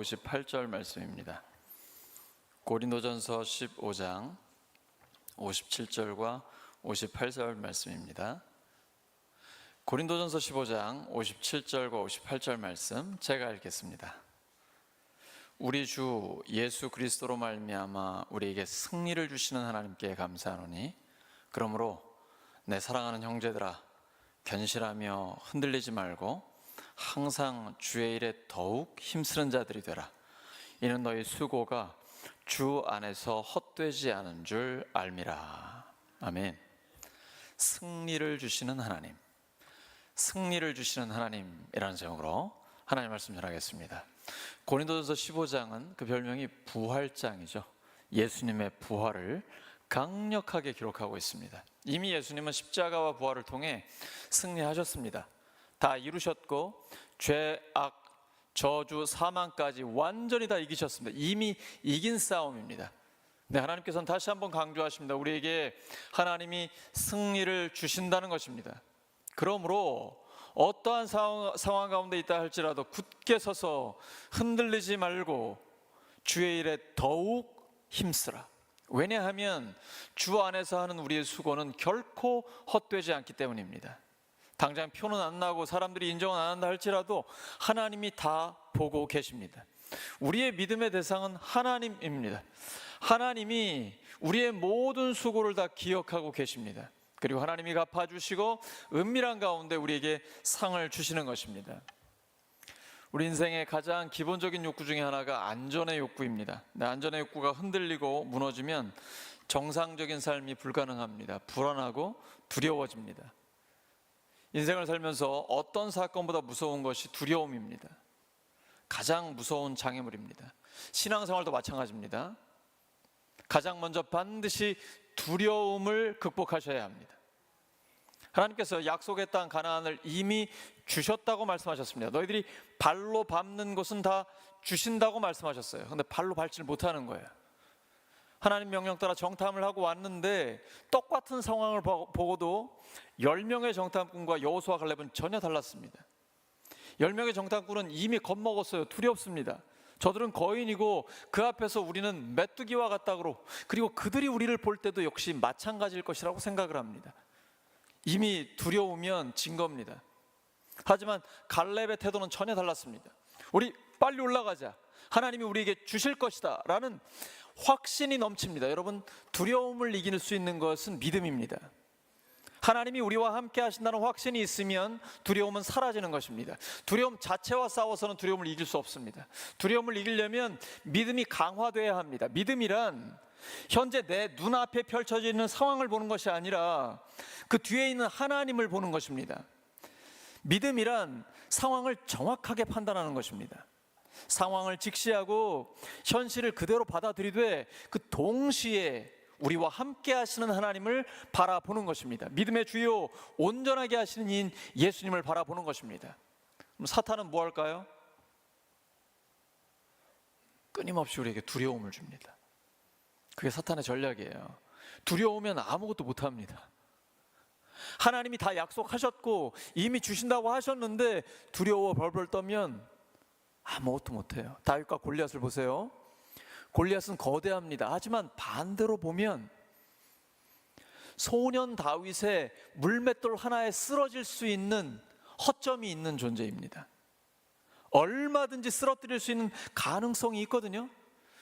58절 말씀입니다. 고린도전서 15장 57절과 58절 말씀입니다. 고린도전서 15장 57절과 58절 말씀 제가 읽겠습니다. 우리 주 예수 그리스도로 말미암아 우리에게 승리를 주시는 하나님께 감사하노니 그러므로 내 사랑하는 형제들아 견실하며 흔들리지 말고 항상 주의 일에 더욱 힘쓰는 자들이 되라. 이는 너희 수고가 주 안에서 헛되지 않은 줄 알미라. 아멘. 승리를 주시는 하나님. 승리를 주시는 하나님이라는 제목으로 하나님 말씀 전하겠습니다. 고린도전서 15장은 그 별명이 부활장이죠. 예수님의 부활을 강력하게 기록하고 있습니다. 이미 예수님은 십자가와 부활을 통해 승리하셨습니다 다 이루셨고 죄악 저주 사망까지 완전히 다 이기셨습니다. 이미 이긴 싸움입니다. 네, 하나님께서는 다시 한번 강조하십니다. 우리에게 하나님이 승리를 주신다는 것입니다. 그러므로 어떠한 상황, 상황 가운데 있다 할지라도 굳게 서서 흔들리지 말고 주의 일에 더욱 힘쓰라. 왜냐하면 주 안에서 하는 우리의 수고는 결코 헛되지 않기 때문입니다. 당장 표는 안 나고 사람들이 인정은 안 한다 할지라도 하나님이 다 보고 계십니다. 우리의 믿음의 대상은 하나님입니다. 하나님이 우리의 모든 수고를 다 기억하고 계십니다. 그리고 하나님이 갚아주시고 은밀한 가운데 우리에게 상을 주시는 것입니다. 우리 인생의 가장 기본적인 욕구 중에 하나가 안전의 욕구입니다. 내 안전의 욕구가 흔들리고 무너지면 정상적인 삶이 불가능합니다. 불안하고 두려워집니다. 인생을 살면서 어떤 사건보다 무서운 것이 두려움입니다. 가장 무서운 장애물입니다. 신앙생활도 마찬가지입니다. 가장 먼저 반드시 두려움을 극복하셔야 합니다. 하나님께서 약속의 땅 가나안을 이미 주셨다고 말씀하셨습니다. 너희들이 발로 밟는 곳은 다 주신다고 말씀하셨어요. 근데 발로 밟지를 못하는 거예요. 하나님 명령 따라 정탐을 하고 왔는데 똑같은 상황을 보고도 10명의 정탐꾼과 여호수아 갈렙은 전혀 달랐습니다. 10명의 정탐꾼은 이미 겁먹었어요. 두렵습니다. 저들은 거인이고 그 앞에서 우리는 메뚜기와 같다고 그리고 그들이 우리를 볼 때도 역시 마찬가지일 것이라고 생각을 합니다. 이미 두려우면 진 겁니다. 하지만 갈렙의 태도는 전혀 달랐습니다. 우리 빨리 올라가자. 하나님이 우리에게 주실 것이다. 라는 확신이 넘칩니다. 여러분, 두려움을 이길 수 있는 것은 믿음입니다. 하나님이 우리와 함께 하신다는 확신이 있으면 두려움은 사라지는 것입니다. 두려움 자체와 싸워서는 두려움을 이길 수 없습니다. 두려움을 이기려면 믿음이 강화돼야 합니다. 믿음이란 현재 내 눈앞에 펼쳐지는 상황을 보는 것이 아니라 그 뒤에 있는 하나님을 보는 것입니다. 믿음이란 상황을 정확하게 판단하는 것입니다. 상황을 직시하고 현실을 그대로 받아들이되 그 동시에 우리와 함께 하시는 하나님을 바라보는 것입니다. 믿음의 주요 온전하게 하시는 인 예수님을 바라보는 것입니다. 그럼 사탄은 뭐 할까요? 끊임없이 우리에게 두려움을 줍니다. 그게 사탄의 전략이에요. 두려우면 아무것도 못 합니다. 하나님이 다 약속하셨고 이미 주신다고 하셨는데 두려워 벌벌 떠면 아무것도 못해요. 다윗과 골리앗을 보세요. 골리앗은 거대합니다. 하지만 반대로 보면 소년 다윗의 물맷돌 하나에 쓰러질 수 있는 허점이 있는 존재입니다. 얼마든지 쓰러뜨릴 수 있는 가능성이 있거든요.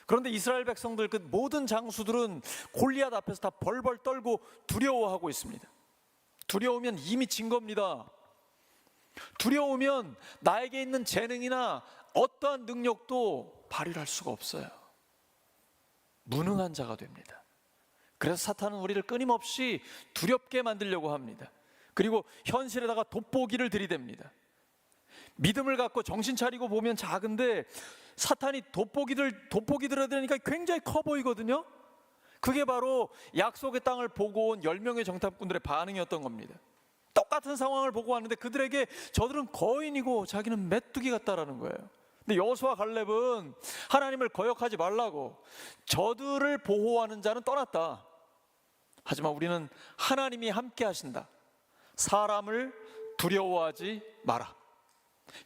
그런데 이스라엘 백성들 그 모든 장수들은 골리앗 앞에서 다 벌벌 떨고 두려워하고 있습니다. 두려우면 이미 진 겁니다. 두려우면 나에게 있는 재능이나 어떠한 능력도 발휘할 수가 없어요. 무능한 자가 됩니다. 그래서 사탄은 우리를 끊임없이 두렵게 만들려고 합니다. 그리고 현실에다가 돋보기를 들이댑니다. 믿음을 갖고 정신 차리고 보면 작은데 사탄이 돋보기들 돋보기 들어대니까 굉장히 커 보이거든요. 그게 바로 약속의 땅을 보고 온 10명의 정탐꾼들의 반응이었던 겁니다. 똑같은 상황을 보고 왔는데 그들에게 저들은 거인이고 자기는 메뚜기 같다라는 거예요. 근데 여호수아 갈렙은 하나님을 거역하지 말라고 저들을 보호하는 자는 떠났다. 하지만 우리는 하나님이 함께 하신다. 사람을 두려워하지 마라.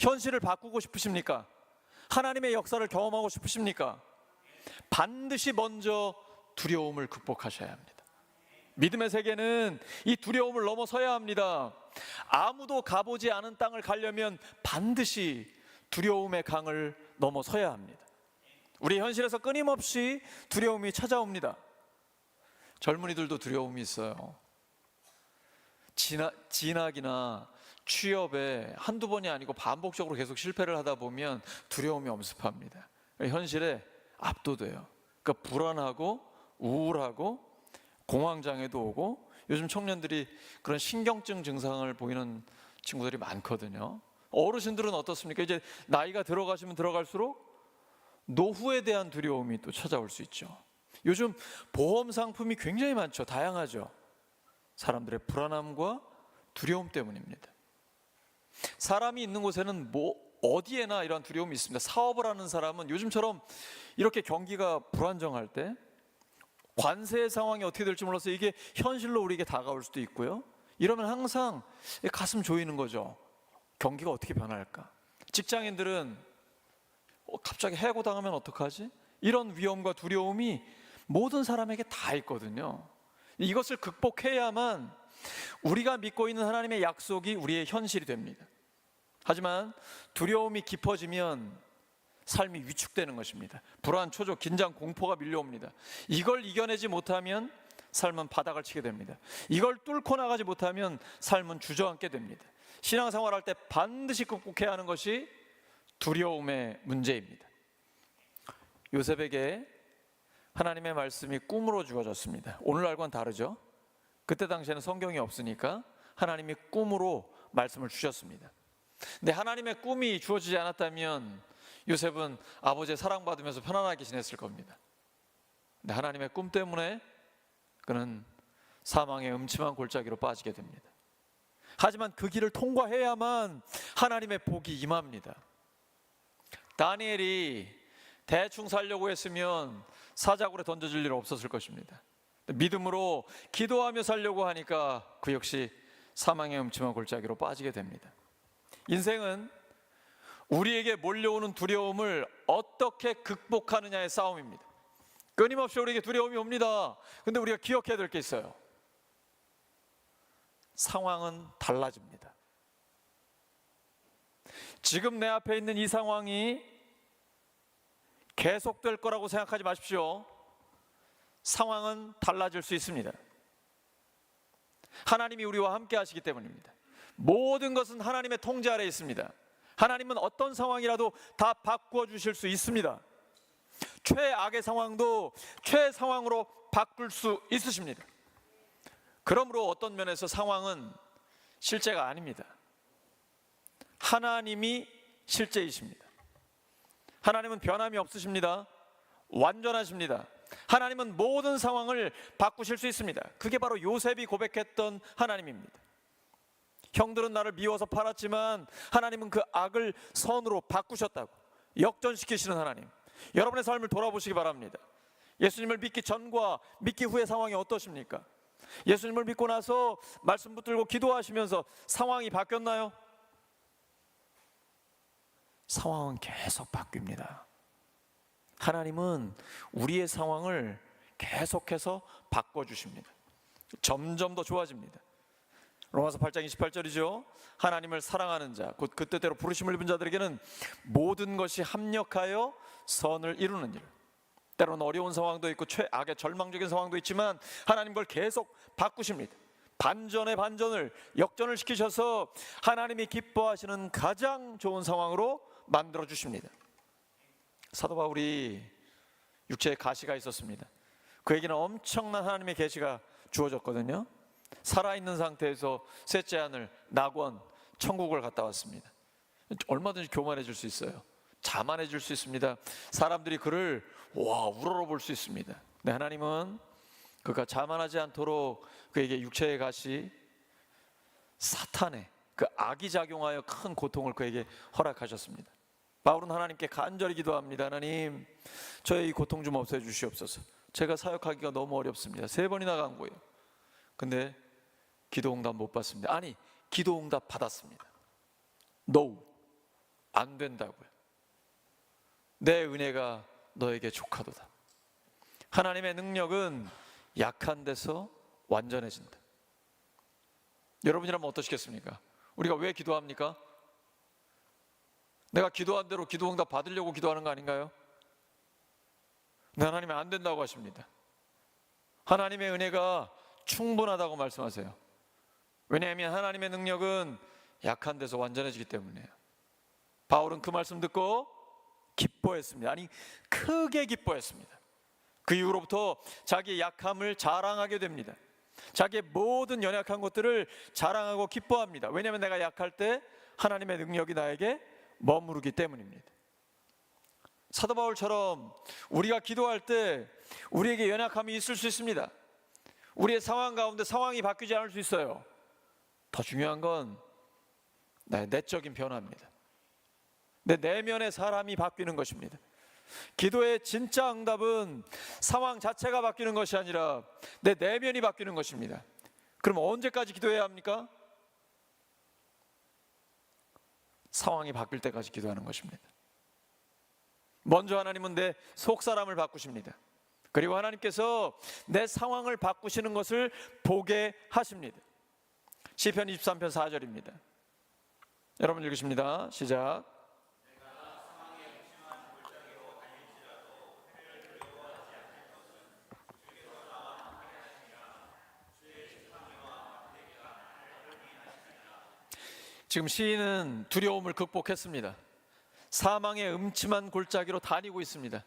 현실을 바꾸고 싶으십니까? 하나님의 역사를 경험하고 싶으십니까? 반드시 먼저 두려움을 극복하셔야 합니다. 믿음의 세계는 이 두려움을 넘어서야 합니다. 아무도 가보지 않은 땅을 가려면 반드시 두려움의 강을 넘어서야 합니다. 우리 현실에서 끊임없이 두려움이 찾아옵니다. 젊은이들도 두려움이 있어요. 진학, 진학이나 취업에 한두 번이 아니고 반복적으로 계속 실패를 하다 보면 두려움이 엄습합니다. 현실에 압도돼요. 그러니까 불안하고 우울하고 공황장애도 오고 요즘 청년들이 그런 신경증 증상을 보이는 친구들이 많거든요. 어르신들은 어떻습니까? 이제 나이가 들어가시면 들어갈수록 노후에 대한 두려움이 또 찾아올 수 있죠. 요즘 보험 상품이 굉장히 많죠. 다양하죠. 사람들의 불안함과 두려움 때문입니다. 사람이 있는 곳에는 뭐 어디에나 이런 두려움이 있습니다. 사업을 하는 사람은 요즘처럼 이렇게 경기가 불안정할 때 관세 상황이 어떻게 될지 몰라서 이게 현실로 우리에게 다가올 수도 있고요. 이러면 항상 가슴 조이는 거죠. 경기가 어떻게 변할까? 직장인들은 어, 갑자기 해고당하면 어떡하지? 이런 위험과 두려움이 모든 사람에게 다 있거든요. 이것을 극복해야만 우리가 믿고 있는 하나님의 약속이 우리의 현실이 됩니다. 하지만 두려움이 깊어지면 삶이 위축되는 것입니다. 불안, 초조, 긴장, 공포가 밀려옵니다. 이걸 이겨내지 못하면 삶은 바닥을 치게 됩니다. 이걸 뚫고 나가지 못하면 삶은 주저앉게 됩니다. 신앙생활 할 때 반드시 극복해야 하는 것이 두려움의 문제입니다. 요셉에게 하나님의 말씀이 꿈으로 주어졌습니다. 오늘날과는 다르죠. 그때 당시에는 성경이 없으니까 하나님이 꿈으로 말씀을 주셨습니다. 근데 하나님의 꿈이 주어지지 않았다면 요셉은 아버지의 사랑받으면서 편안하게 지냈을 겁니다. 근데 하나님의 꿈 때문에 그는 사망의 음침한 골짜기로 빠지게 됩니다. 하지만 그 길을 통과해야만 하나님의 복이 임합니다. 다니엘이 대충 살려고 했으면 사자굴에 던져질 일 없었을 것입니다. 믿음으로 기도하며 살려고 하니까 그 역시 사망의 음침한 골짜기로 빠지게 됩니다. 인생은 우리에게 몰려오는 두려움을 어떻게 극복하느냐의 싸움입니다. 끊임없이 우리에게 두려움이 옵니다. 근데 우리가 기억해야 될 게 있어요. 상황은 달라집니다. 지금 내 앞에 있는 이 상황이 계속될 거라고 생각하지 마십시오. 상황은 달라질 수 있습니다. 하나님이 우리와 함께 하시기 때문입니다. 모든 것은 하나님의 통제 아래 있습니다. 하나님은 어떤 상황이라도 다 바꾸어 주실 수 있습니다. 최악의 상황도 최상황으로 바꿀 수 있으십니다. 그러므로 어떤 면에서 상황은 실제가 아닙니다. 하나님이 실제이십니다. 하나님은 변함이 없으십니다. 완전하십니다. 하나님은 모든 상황을 바꾸실 수 있습니다. 그게 바로 요셉이 고백했던 하나님입니다. 형들은 나를 미워서 팔았지만 하나님은 그 악을 선으로 바꾸셨다고 역전시키시는 하나님. 여러분의 삶을 돌아보시기 바랍니다. 예수님을 믿기 전과 믿기 후의 상황이 어떠십니까? 예수님을 믿고 나서 말씀 붙들고 기도하시면서 상황이 바뀌었나요? 상황은 계속 바뀝니다. 하나님은 우리의 상황을 계속해서 바꿔주십니다. 점점 더 좋아집니다. 로마서 8장 28절이죠. 하나님을 사랑하는 자, 곧 그 뜻대로 부르심을 입은 자들에게는 모든 것이 합력하여 선을 이루는 일. 때로는 어려운 상황도 있고 최악의 절망적인 상황도 있지만 하나님 걸 계속 바꾸십니다. 반전의 반전을 역전을 시키셔서 하나님이 기뻐하시는 가장 좋은 상황으로 만들어 주십니다. 사도 바울이 육체에 가시가 있었습니다. 그에게는 엄청난 하나님의 계시가 주어졌거든요. 살아있는 상태에서 셋째 하늘, 낙원, 천국을 갔다 왔습니다. 얼마든지 교만해질 수 있어요. 자만해질 수 있습니다. 사람들이 그를 와 우러러 볼 수 있습니다. 네, 하나님은 그가 자만하지 않도록 그에게 육체의 가시, 사탄의 그 악이 작용하여 큰 고통을 그에게 허락하셨습니다. 바울은 하나님께 간절히 기도합니다. 하나님, 저의 이 고통 좀 없애 주시옵소서. 제가 사역하기가 너무 어렵습니다. 세 번이나 간 거예요. 근데 기도 응답 못 받습니다. 아니, 기도 응답 받았습니다. No. 안 된다고요. 내 은혜가 너에게 족하도다. 하나님의 능력은 약한 데서 완전해진다. 여러분이라면 어떠시겠습니까? 우리가 왜 기도합니까? 내가 기도한 대로 기도 응답 받으려고 기도하는 거 아닌가요? 네, 하나님이 안 된다고 하십니다. 하나님의 은혜가 충분하다고 말씀하세요. 왜냐하면 하나님의 능력은 약한 데서 완전해지기 때문이에요. 바울은 그 말씀 듣고 기뻐했습니다. 아니, 크게 기뻐했습니다. 그 이후로부터 자기의 약함을 자랑하게 됩니다. 자기의 모든 연약한 것들을 자랑하고 기뻐합니다. 왜냐하면 내가 약할 때 하나님의 능력이 나에게 머무르기 때문입니다. 사도 바울처럼 우리가 기도할 때 우리에게 연약함이 있을 수 있습니다. 우리의 상황 가운데 상황이 바뀌지 않을 수 있어요. 더 중요한 건 내적인 변화입니다. 내 내면의 사람이 바뀌는 것입니다. 기도의 진짜 응답은 상황 자체가 바뀌는 것이 아니라 내 내면이 바뀌는 것입니다. 그럼 언제까지 기도해야 합니까? 상황이 바뀔 때까지 기도하는 것입니다. 먼저 하나님은 내 속 사람을 바꾸십니다. 그리고 하나님께서 내 상황을 바꾸시는 것을 보게 하십니다. 시편 23편 4절입니다. 여러분 읽으십니다. 시작. 지금 시인은 두려움을 극복했습니다. 사망의 음침한 골짜기로 다니고 있습니다.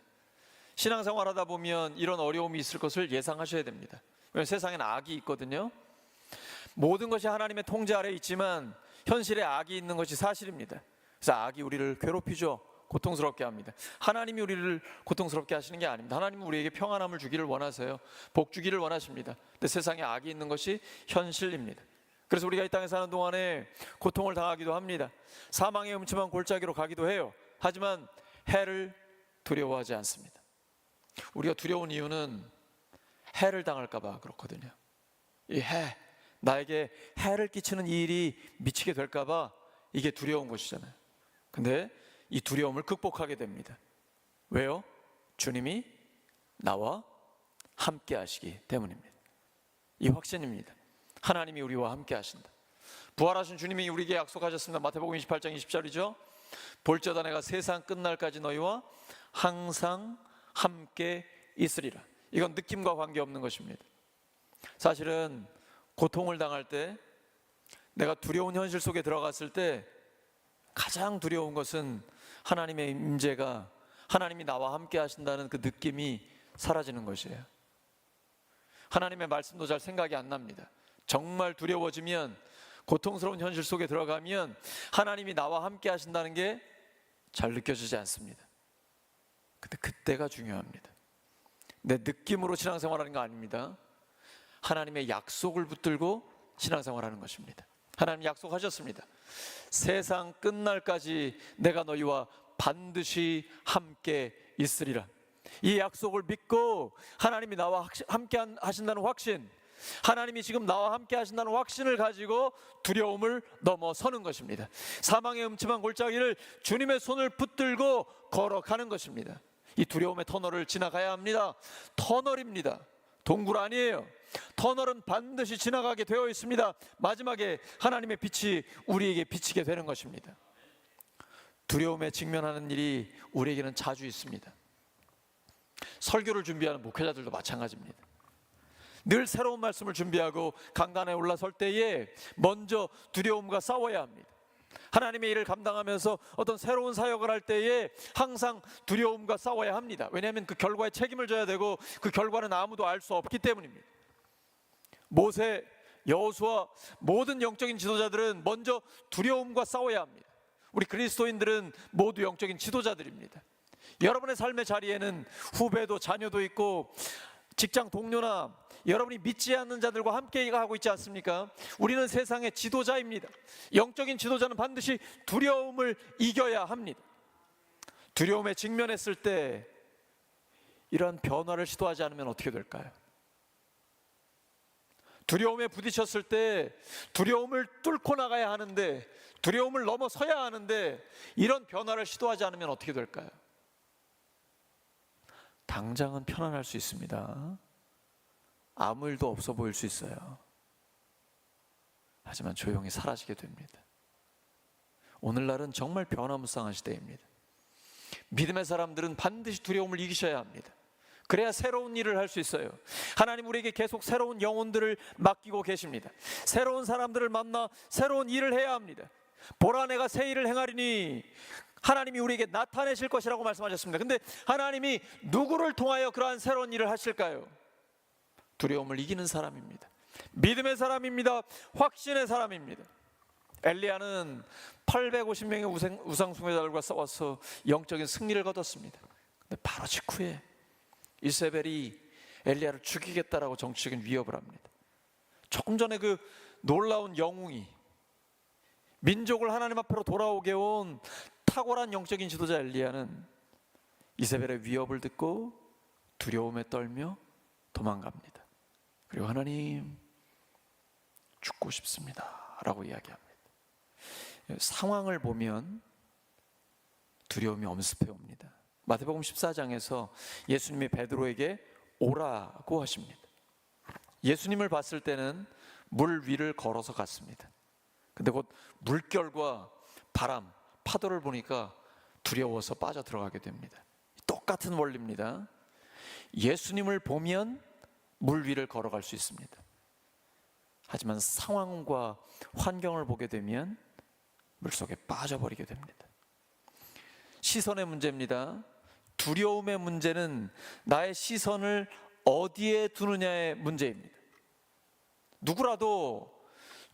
신앙생활 하다 보면 이런 어려움이 있을 것을 예상하셔야 됩니다. 세상엔 악이 있거든요. 모든 것이 하나님의 통제 아래 있지만 현실에 악이 있는 것이 사실입니다. 그래서 악이 우리를 괴롭히죠. 고통스럽게 합니다. 하나님이 우리를 고통스럽게 하시는 게 아닙니다. 하나님은 우리에게 평안함을 주기를 원하세요. 복 주기를 원하십니다. 근데 세상에 악이 있는 것이 현실입니다. 그래서 우리가 이 땅에 사는 동안에 고통을 당하기도 합니다. 사망의 음침한 골짜기로 가기도 해요. 하지만 해를 두려워하지 않습니다. 우리가 두려운 이유는 해를 당할까봐 그렇거든요. 이 해, 나에게 해를 끼치는 이 일이 미치게 될까봐 이게 두려운 것이잖아요. 근데 이 두려움을 극복하게 됩니다. 왜요? 주님이 나와 함께 하시기 때문입니다. 이 확신입니다. 하나님이 우리와 함께 하신다. 부활하신 주님이 우리에게 약속하셨습니다. 마태복음 28장 20절이죠. 볼지어다 내가 세상 끝날까지 너희와 항상 함께 있으리라. 이건 느낌과 관계없는 것입니다. 사실은 고통을 당할 때 내가 두려운 현실 속에 들어갔을 때 가장 두려운 것은 하나님의 임재가 하나님이 나와 함께 하신다는 그 느낌이 사라지는 것이에요. 하나님의 말씀도 잘 생각이 안 납니다. 정말 두려워지면 고통스러운 현실 속에 들어가면 하나님이 나와 함께 하신다는 게 잘 느껴지지 않습니다. 근데 그때가 중요합니다. 내 느낌으로 신앙생활하는 거 아닙니다. 하나님의 약속을 붙들고 신앙생활하는 것입니다. 하나님 약속하셨습니다. 세상 끝날까지 내가 너희와 반드시 함께 있으리라. 이 약속을 믿고 하나님이 나와 함께 하신다는 확신, 하나님이 지금 나와 함께 하신다는 확신을 가지고 두려움을 넘어서는 것입니다. 사망의 음침한 골짜기를 주님의 손을 붙들고 걸어가는 것입니다. 이 두려움의 터널을 지나가야 합니다. 터널입니다. 동굴 아니에요. 터널은 반드시 지나가게 되어 있습니다. 마지막에 하나님의 빛이 우리에게 비치게 되는 것입니다. 두려움에 직면하는 일이 우리에게는 자주 있습니다. 설교를 준비하는 목회자들도 마찬가지입니다. 늘 새로운 말씀을 준비하고 강단에 올라설 때에 먼저 두려움과 싸워야 합니다. 하나님의 일을 감당하면서 어떤 새로운 사역을 할 때에 항상 두려움과 싸워야 합니다. 왜냐하면 그 결과에 책임을 져야 되고 그 결과는 아무도 알 수 없기 때문입니다. 모세, 여호수아 모든 영적인 지도자들은 먼저 두려움과 싸워야 합니다. 우리 그리스도인들은 모두 영적인 지도자들입니다. 여러분의 삶의 자리에는 후배도 자녀도 있고 직장 동료나 여러분이 믿지 않는 자들과 함께 하고 있지 않습니까? 우리는 세상의 지도자입니다. 영적인 지도자는 반드시 두려움을 이겨야 합니다. 두려움에 직면했을 때 이런 변화를 시도하지 않으면 어떻게 될까요? 두려움에 부딪혔을 때 두려움을 뚫고 나가야 하는데 두려움을 넘어서야 하는데 이런 변화를 시도하지 않으면 어떻게 될까요? 당장은 편안할 수 있습니다. 아무 일도 없어 보일 수 있어요. 하지만 조용히 사라지게 됩니다. 오늘날은 정말 변화무쌍한 시대입니다. 믿음의 사람들은 반드시 두려움을 이기셔야 합니다. 그래야 새로운 일을 할 수 있어요. 하나님 우리에게 계속 새로운 영혼들을 맡기고 계십니다. 새로운 사람들을 만나 새로운 일을 해야 합니다. 보라 내가 새 일을 행하리니 하나님이 우리에게 나타내실 것이라고 말씀하셨습니다. 근데 하나님이 누구를 통하여 그러한 새로운 일을 하실까요? 두려움을 이기는 사람입니다. 믿음의 사람입니다. 확신의 사람입니다. 엘리야는 850명의 우상, 우상숭배자들과 싸워서 영적인 승리를 거뒀습니다. 근데 바로 직후에 이세벨이 엘리야를 죽이겠다라고 정치적인 위협을 합니다. 조금 전에 그 놀라운 영웅이 민족을 하나님 앞으로 돌아오게 온 탁월한 영적인 지도자 엘리야는 이세벨의 위협을 듣고 두려움에 떨며 도망갑니다. 그리고 하나님 죽고 싶습니다 라고 이야기합니다. 상황을 보면 두려움이 엄습해 옵니다. 마태복음 14장에서 예수님이 베드로에게 오라고 하십니다. 예수님을 봤을 때는 물 위를 걸어서 갔습니다. 근데 곧 물결과 바람, 파도를 보니까 두려워서 빠져 들어가게 됩니다. 똑같은 원리입니다. 예수님을 보면 물 위를 걸어갈 수 있습니다. 하지만 상황과 환경을 보게 되면 물속에 빠져버리게 됩니다. 시선의 문제입니다. 두려움의 문제는 나의 시선을 어디에 두느냐의 문제입니다. 누구라도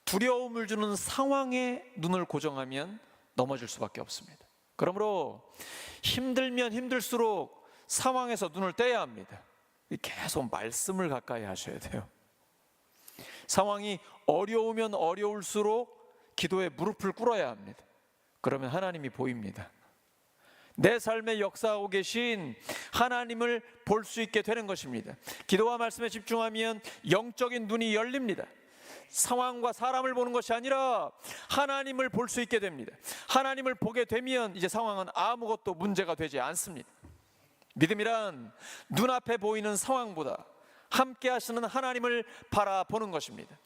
두려움을 주는 상황에 눈을 고정하면 넘어질 수밖에 없습니다. 그러므로 힘들면 힘들수록 상황에서 눈을 떼야 합니다. 계속 말씀을 가까이 하셔야 돼요. 상황이 어려우면 어려울수록 기도에 무릎을 꿇어야 합니다. 그러면 하나님이 보입니다. 내 삶에 역사하고 계신 하나님을 볼 수 있게 되는 것입니다. 기도와 말씀에 집중하면 영적인 눈이 열립니다. 상황과 사람을 보는 것이 아니라 하나님을 볼 수 있게 됩니다. 하나님을 보게 되면 이제 상황은 아무것도 문제가 되지 않습니다. 믿음이란 눈앞에 보이는 상황보다 함께 하시는 하나님을 바라보는 것입니다.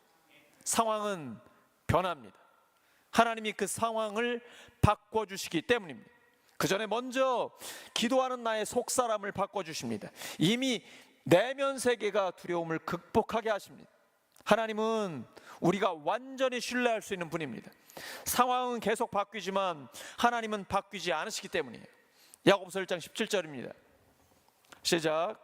상황은 변합니다. 하나님이 그 상황을 바꿔주시기 때문입니다. 그 전에 먼저 기도하는 나의 속 사람을 바꿔주십니다. 이미 내면 세계가 두려움을 극복하게 하십니다. 하나님은 우리가 완전히 신뢰할 수 있는 분입니다. 상황은 계속 바뀌지만 하나님은 바뀌지 않으시기 때문이에요. 야고보서 1장 17절입니다. 시작.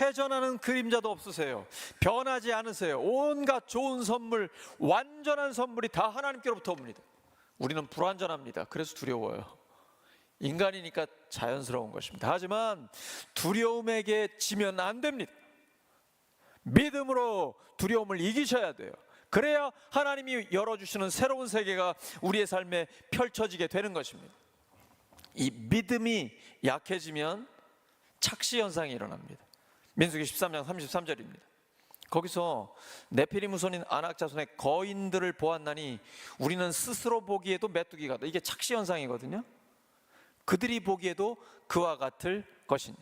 회전하는 그림자도 없으세요. 변하지 않으세요. 온갖 좋은 선물, 완전한 선물이 다 하나님께로부터 옵니다. 우리는 불완전합니다. 그래서 두려워요. 인간이니까 자연스러운 것입니다. 하지만 두려움에게 지면 안 됩니다. 믿음으로 두려움을 이기셔야 돼요. 그래야 하나님이 열어주시는 새로운 세계가 우리의 삶에 펼쳐지게 되는 것입니다. 이 믿음이 약해지면 착시 현상이 일어납니다. 민수기 13장 33절입니다. 거기서 네피리 무손인 아낙 자손의 거인들을 보았나니 우리는 스스로 보기에도 메뚜기 같다. 이게 착시 현상이거든요. 그들이 보기에도 그와 같을 것이니.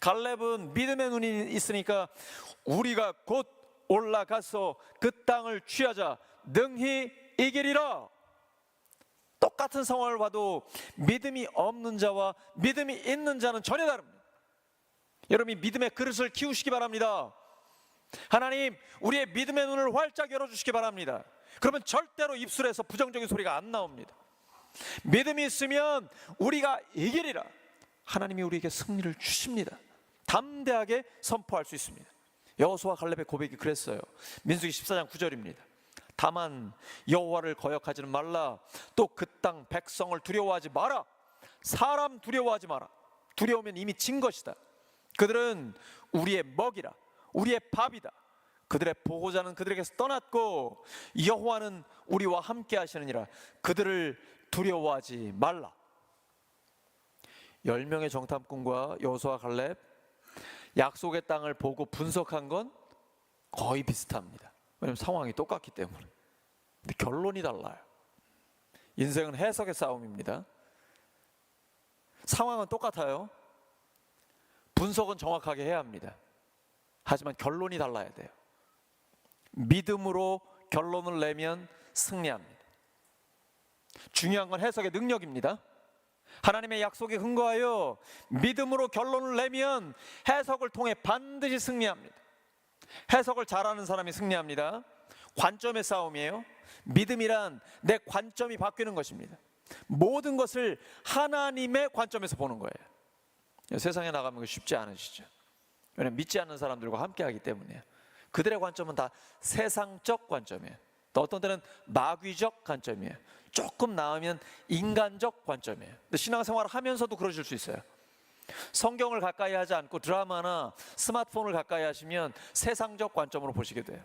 갈렙은 믿음의 눈이 있으니까 우리가 곧 올라가서 그 땅을 취하자 능히 이기리라. 똑같은 상황을 봐도 믿음이 없는 자와 믿음이 있는 자는 전혀 다릅니다. 여러분이 믿음의 그릇을 키우시기 바랍니다. 하나님, 우리의 믿음의 눈을 활짝 열어주시기 바랍니다. 그러면 절대로 입술에서 부정적인 소리가 안 나옵니다. 믿음이 있으면 우리가 이기리라. 하나님이 우리에게 승리를 주십니다. 담대하게 선포할 수 있습니다. 여호수아 갈렙의 고백이 그랬어요. 민수기 14장 9절입니다. 다만 여호와를 거역하지는 말라. 또 그 땅 백성을 두려워하지 마라. 사람 두려워하지 마라. 두려우면 이미 진 것이다. 그들은 우리의 먹이라. 우리의 밥이다. 그들의 보호자는 그들에게서 떠났고 여호와는 우리와 함께 하시느니라. 그들을 두려워하지 말라. 열 명의 정탐꾼과 여호수아 갈렙 약속의 땅을 보고 분석한 건 거의 비슷합니다. 왜냐면 상황이 똑같기 때문에. 근데 결론이 달라요. 인생은 해석의 싸움입니다. 상황은 똑같아요. 분석은 정확하게 해야 합니다. 하지만 결론이 달라야 돼요. 믿음으로 결론을 내면 승리합니다. 중요한 건 해석의 능력입니다. 하나님의 약속에 근거하여 믿음으로 결론을 내면 해석을 통해 반드시 승리합니다. 해석을 잘하는 사람이 승리합니다. 관점의 싸움이에요. 믿음이란 내 관점이 바뀌는 것입니다. 모든 것을 하나님의 관점에서 보는 거예요. 세상에 나가면 쉽지 않으시죠. 왜냐하면 믿지 않는 사람들과 함께하기 때문이에요. 그들의 관점은 다 세상적 관점이에요. 또 어떤 때는 마귀적 관점이에요. 조금 나으면 인간적 관점이에요. 근데 신앙생활을 하면서도 그러실 수 있어요. 성경을 가까이 하지 않고 드라마나 스마트폰을 가까이 하시면 세상적 관점으로 보시게 돼요.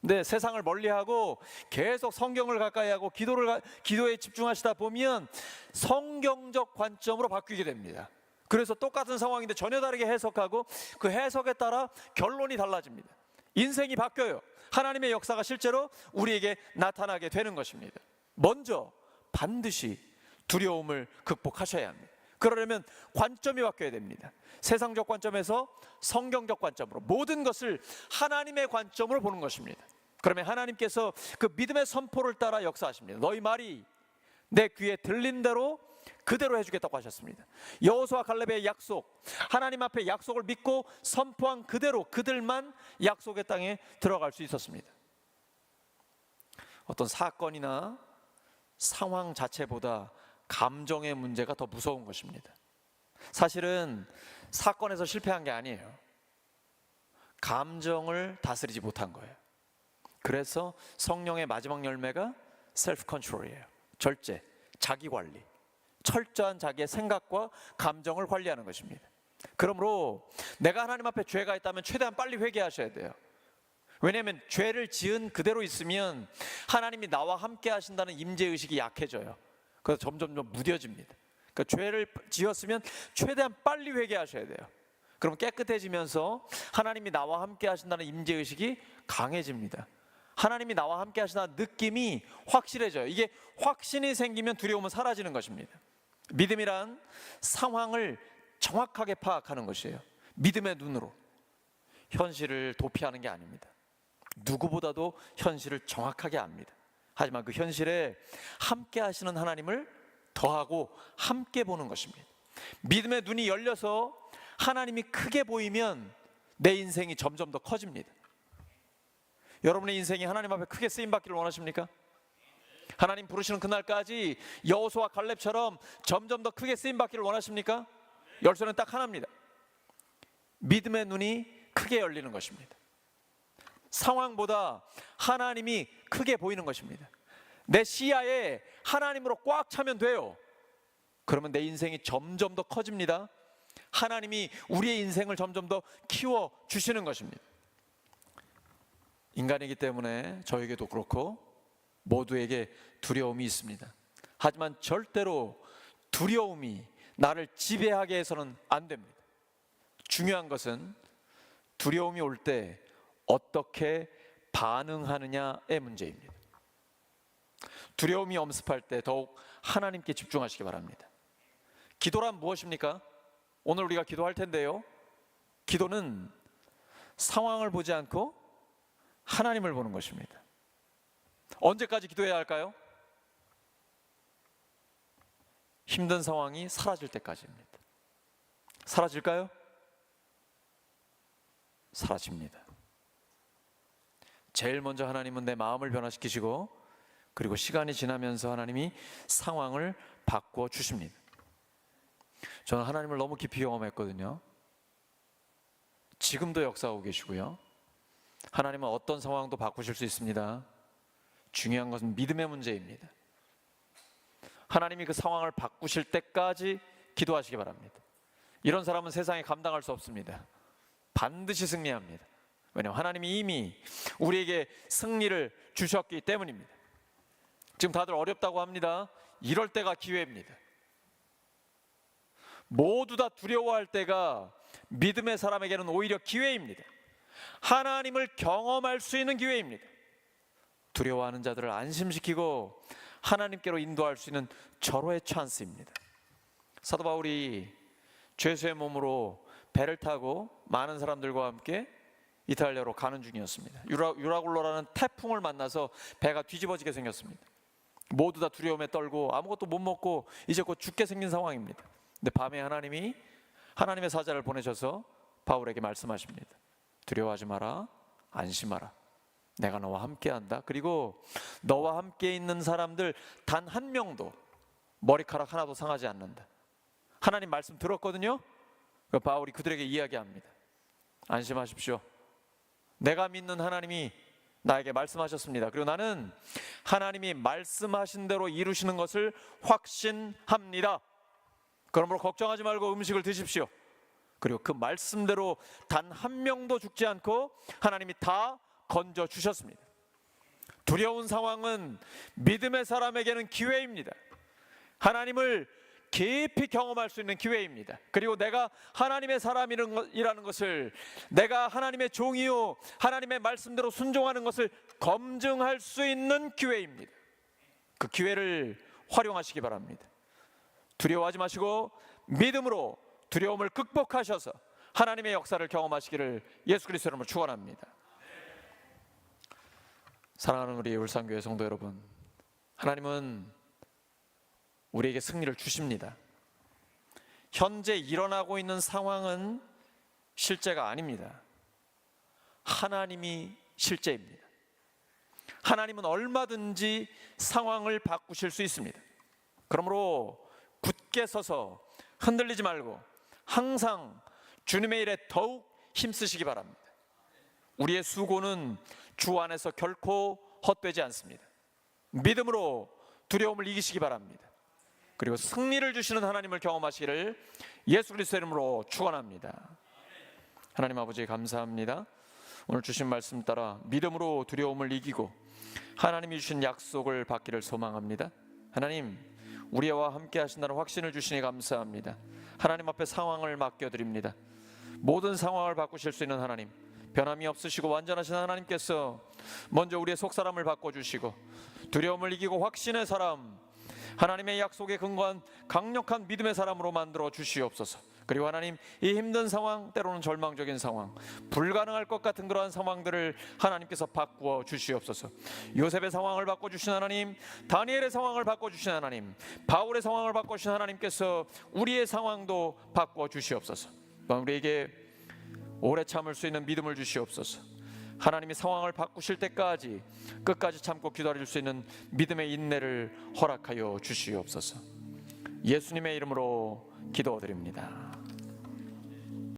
근데 세상을 멀리하고 계속 성경을 가까이 하고 기도를 가- 기도에 집중하시다 보면 성경적 관점으로 바뀌게 됩니다. 그래서 똑같은 상황인데 전혀 다르게 해석하고 그 해석에 따라 결론이 달라집니다. 인생이 바뀌어요. 하나님의 역사가 실제로 우리에게 나타나게 되는 것입니다. 먼저 반드시 두려움을 극복하셔야 합니다. 그러려면 관점이 바뀌어야 됩니다. 세상적 관점에서 성경적 관점으로 모든 것을 하나님의 관점으로 보는 것입니다. 그러면 하나님께서 그 믿음의 선포를 따라 역사하십니다. 너희 말이 내 귀에 들린 대로 그대로 해주겠다고 하셨습니다. 여호수아 갈렙의 약속, 하나님 앞에 약속을 믿고 선포한 그대로 그들만 약속의 땅에 들어갈 수 있었습니다. 어떤 사건이나 상황 자체보다 감정의 문제가 더 무서운 것입니다. 사실은 사건에서 실패한 게 아니에요. 감정을 다스리지 못한 거예요. 그래서 성령의 마지막 열매가 셀프 컨트롤이에요. 절제, 자기 관리. 철저한 자기의 생각과 감정을 관리하는 것입니다. 그러므로 내가 하나님 앞에 죄가 있다면 최대한 빨리 회개하셔야 돼요. 왜냐하면 죄를 지은 그대로 있으면 하나님이 나와 함께 하신다는 임재 의식이 약해져요. 그래서 점점 점 무뎌집니다. 그러니까 죄를 지었으면 최대한 빨리 회개하셔야 돼요. 그럼 깨끗해지면서 하나님이 나와 함께 하신다는 임재 의식이 강해집니다. 하나님이 나와 함께 하신다는 느낌이 확실해져요. 이게 확신이 생기면 두려움은 사라지는 것입니다. 믿음이란 상황을 정확하게 파악하는 것이에요. 믿음의 눈으로 현실을 도피하는 게 아닙니다. 누구보다도 현실을 정확하게 압니다. 하지만 그 현실에 함께 하시는 하나님을 더하고 함께 보는 것입니다. 믿음의 눈이 열려서 하나님이 크게 보이면 내 인생이 점점 더 커집니다. 여러분의 인생이 하나님 앞에 크게 쓰임 받기를 원하십니까? 하나님 부르시는 그날까지 여호수아 갈렙처럼 점점 더 크게 쓰임 받기를 원하십니까? 열쇠는 딱 하나입니다. 믿음의 눈이 크게 열리는 것입니다. 상황보다 하나님이 크게 보이는 것입니다. 내 시야에 하나님으로 꽉 차면 돼요. 그러면 내 인생이 점점 더 커집니다. 하나님이 우리의 인생을 점점 더 키워 주시는 것입니다. 인간이기 때문에 저에게도 그렇고 모두에게 두려움이 있습니다. 하지만 절대로 두려움이 나를 지배하게 해서는 안 됩니다. 중요한 것은 두려움이 올 때 어떻게 반응하느냐의 문제입니다. 두려움이 엄습할 때 더욱 하나님께 집중하시기 바랍니다. 기도란 무엇입니까? 오늘 우리가 기도할 텐데요. 기도는 상황을 보지 않고 하나님을 보는 것입니다. 언제까지 기도해야 할까요? 힘든 상황이 사라질 때까지입니다. 사라질까요? 사라집니다. 제일 먼저 하나님은 내 마음을 변화시키시고 그리고 시간이 지나면서 하나님이 상황을 바꿔 주십니다. 저는 하나님을 너무 깊이 경험했거든요. 지금도 역사하고 계시고요. 하나님은 어떤 상황도 바꾸실 수 있습니다. 중요한 것은 믿음의 문제입니다. 하나님이 그 상황을 바꾸실 때까지 기도하시기 바랍니다. 이런 사람은 세상에 감당할 수 없습니다. 반드시 승리합니다. 왜냐하면 하나님이 이미 우리에게 승리를 주셨기 때문입니다. 지금 다들 어렵다고 합니다. 이럴 때가 기회입니다. 모두 다 두려워할 때가 믿음의 사람에게는 오히려 기회입니다. 하나님을 경험할 수 있는 기회입니다. 두려워하는 자들을 안심시키고 하나님께로 인도할 수 있는 절호의 찬스입니다. 사도 바울이 죄수의 몸으로 배를 타고 많은 사람들과 함께 이탈리아로 가는 중이었습니다. 유라, 유라굴로라는 태풍을 만나서 배가 뒤집어지게 생겼습니다. 모두 다 두려움에 떨고 아무것도 못 먹고 이제 곧 죽게 생긴 상황입니다. 근데 밤에 하나님이 하나님의 사자를 보내셔서 바울에게 말씀하십니다. 두려워하지 마라. 안심하라. 내가 너와 함께한다. 그리고 너와 함께 있는 사람들 단 한 명도 머리카락 하나도 상하지 않는다. 하나님 말씀 들었거든요. 그 바울이 그들에게 이야기합니다. 안심하십시오. 내가 믿는 하나님이 나에게 말씀하셨습니다. 그리고 나는 하나님이 말씀하신 대로 이루시는 것을 확신합니다. 그러므로 걱정하지 말고 음식을 드십시오. 그리고 그 말씀대로 단 한 명도 죽지 않고 하나님이 다 건져 주셨습니다. 두려운 상황은 믿음의 사람에게는 기회입니다. 하나님을 깊이 경험할 수 있는 기회입니다. 그리고 내가 하나님의 사람이라는 것을 내가 하나님의 종이요 하나님의 말씀대로 순종하는 것을 검증할 수 있는 기회입니다. 그 기회를 활용하시기 바랍니다. 두려워하지 마시고 믿음으로 두려움을 극복하셔서 하나님의 역사를 경험하시기를 예수 그리스도 이름으로 축원합니다. 사랑하는 우리 울산교회 성도 여러분, 하나님은 우리에게 승리를 주십니다. 현재 일어나고 있는 상황은 실제가 아닙니다. 하나님이 실제입니다. 하나님은 얼마든지 상황을 바꾸실 수 있습니다. 그러므로 굳게 서서 흔들리지 말고 항상 주님의 일에 더욱 힘쓰시기 바랍니다. 우리의 수고는 주 안에서 결코 헛되지 않습니다. 믿음으로 두려움을 이기시기 바랍니다. 그리고 승리를 주시는 하나님을 경험하시기를 예수 그리스도 이름으로 축원합니다. 하나님 아버지 감사합니다. 오늘 주신 말씀 따라 믿음으로 두려움을 이기고 하나님이 주신 약속을 받기를 소망합니다. 하나님 우리와 함께 하신다는 확신을 주시니 감사합니다. 하나님 앞에 상황을 맡겨 드립니다. 모든 상황을 바꾸실 수 있는 하나님 변함이 없으시고 완전하신 하나님께서 먼저 우리의 속 사람을 바꿔 주시고 두려움을 이기고 확신의 사람 하나님의 약속에 근거한 강력한 믿음의 사람으로 만들어 주시옵소서. 그리고 하나님 이 힘든 상황 때로는 절망적인 상황 불가능할 것 같은 그러한 상황들을 하나님께서 바꾸어 주시옵소서 요셉의 상황을 바꿔주신 하나님 다니엘의 상황을 바꿔주신 하나님 바울의 상황을 바꿔주신 하나님께서 우리의 상황도 바꾸어 주시옵소서 우리에게 오래 참을 수 있는 믿음을 주시옵소서 하나님이 상황을 바꾸실 때까지 끝까지 참고 기다릴 수 있는 믿음의 인내를 허락하여 주시옵소서. 예수님의 이름으로 기도드립니다.